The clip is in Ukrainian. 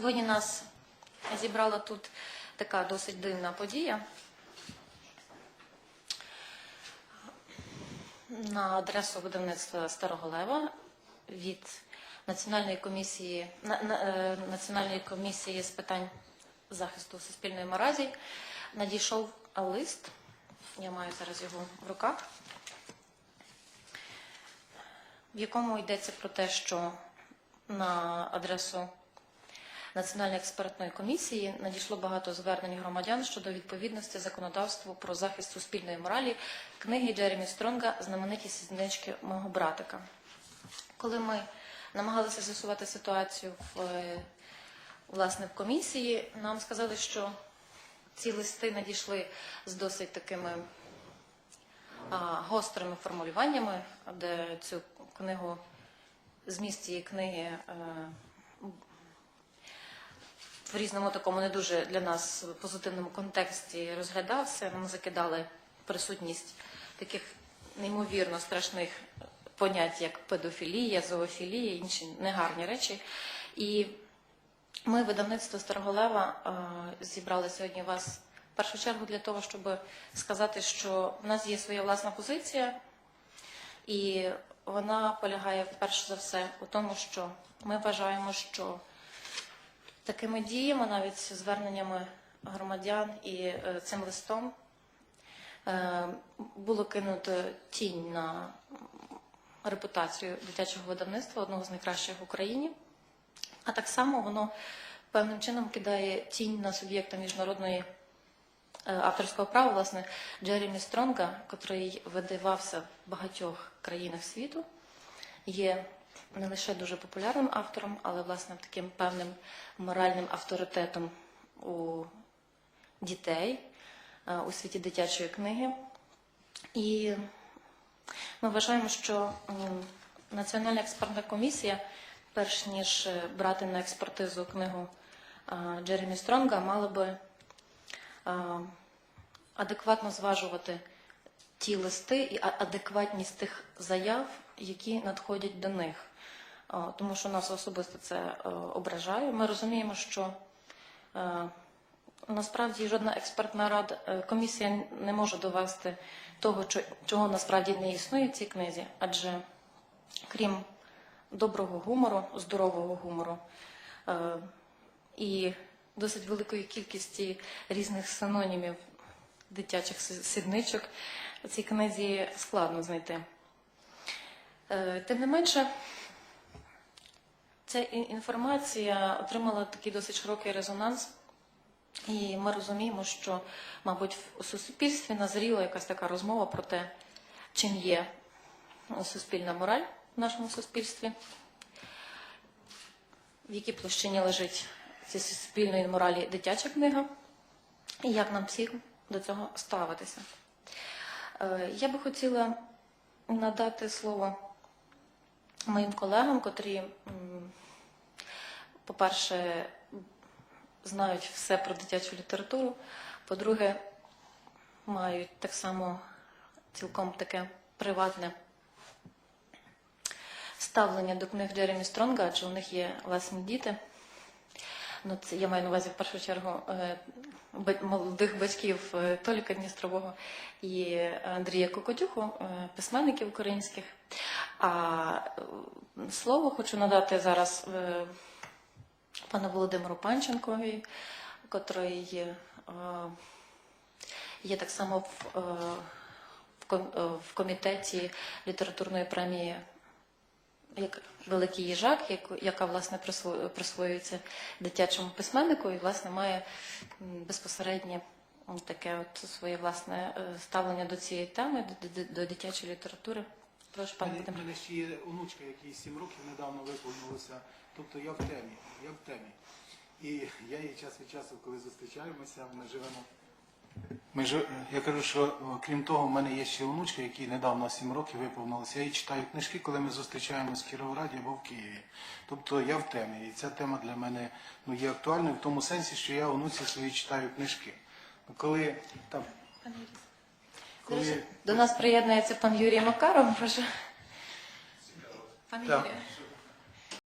Сьогодні нас зібрала тут така досить дивна подія. На адресу видавництва Старого Лева від Національної комісії, е, Національної комісії з питань захисту суспільної маразі надійшов лист. Я маю зараз його в руках, в якому йдеться про те, що на адресу Національної експертної комісії надійшло багато звернень громадян щодо відповідності законодавству про захист суспільної моралі книги Джеремі Стронга Знамениті сіднички мого братика. Коли ми намагалися з'ясувати ситуацію в, е, власне, в комісії, нам сказали, що ці листи надійшли з досить такими гострими формулюваннями, де цю книгу, зміст цієї книги е, в різному такому не дуже для нас позитивному контексті розглядався. Нам закидали присутність таких неймовірно страшних понять, як педофілія, зоофілія, інші негарні речі. І ми, видавництво Старого Лева, е, зібрали сьогодні вас в першу чергу для того, щоб сказати, що в нас є своя власна позиція, і вона полягає перш за все у тому, що ми вважаємо, що такими діями, навіть зверненнями громадян і е, цим листом е, було кинуто тінь на репутацію дитячого видавництва, одного з найкращих в Україні. А так само воно певним чином кидає тінь на суб'єкта міжнародної е, авторського права, власне, Джеремі Стронга, котрий видавався в багатьох країнах світу, є не лише дуже популярним автором, але власне таким певним моральним авторитетом у дітей е, у світі дитячої книги. І ми вважаємо, що Національна експертна комісія, перш ніж е, брати на експертизу книгу е, Джеремі Стронга, мала би адекватно зважувати ті листи і адекватність тих заяв, які надходять до них. Тому що нас особисто це е, ображає. Ми розуміємо, що е, насправді жодна експертна рада е, комісія не може довести того, чого насправді не існує в цій книзі, адже крім доброго гумору, здорового гумору і досить великої кількості різних синонімів дитячих сідничок в цій книзі складно знайти. Е, Тим не менше, ця інформація отримала такий досить широкий резонанс, і ми розуміємо, що, мабуть, у суспільстві назріла якась така розмова про те, чим є суспільна мораль в нашому суспільстві, в якій площині лежить ці суспільної моралі дитяча книга, і як нам всім до цього ставитися. Е, Я би хотіла надати слово моїм колегам, котрі, по-перше, знають все про дитячу літературу, по-друге, мають так само цілком таке приватне ставлення до книг Джеремі Стронга, адже у них є власні діти. Ну, це я маю на увазі в першу чергу е, молодих батьків е, Толіка Дністрового і Андрія Кокотюху, е, письменників українських. А слово хочу надати зараз е, пану Володимиру Панченкові, котрий е, є так само в, е, в ком- в комітеті літературної премії як великий їжак, яка власне присвоюється дитячому письменнику, і власне має безпосереднє таке от своє власне ставлення до цієї теми, до дитячої літератури. Прошу, У пане мене, мене ще є онучка, якій 7 років недавно виповнилося. Тобто я в темі, я в темі. І я її час від часу, коли зустрічаємося, ми живемо. Ми ж, я кажу, що крім того, в мене є ще онучка, якій недавно 7 років виповнилося. Я їй читаю книжки, коли ми зустрічаємося в Кіровограді або в Києві. Тобто я в темі. І ця тема для мене ну, є актуальною в тому сенсі, що я онуці свої читаю книжки. Коли там, коли До нас приєднується пан Юрій Макаров. Прошу. Пан. Юрію.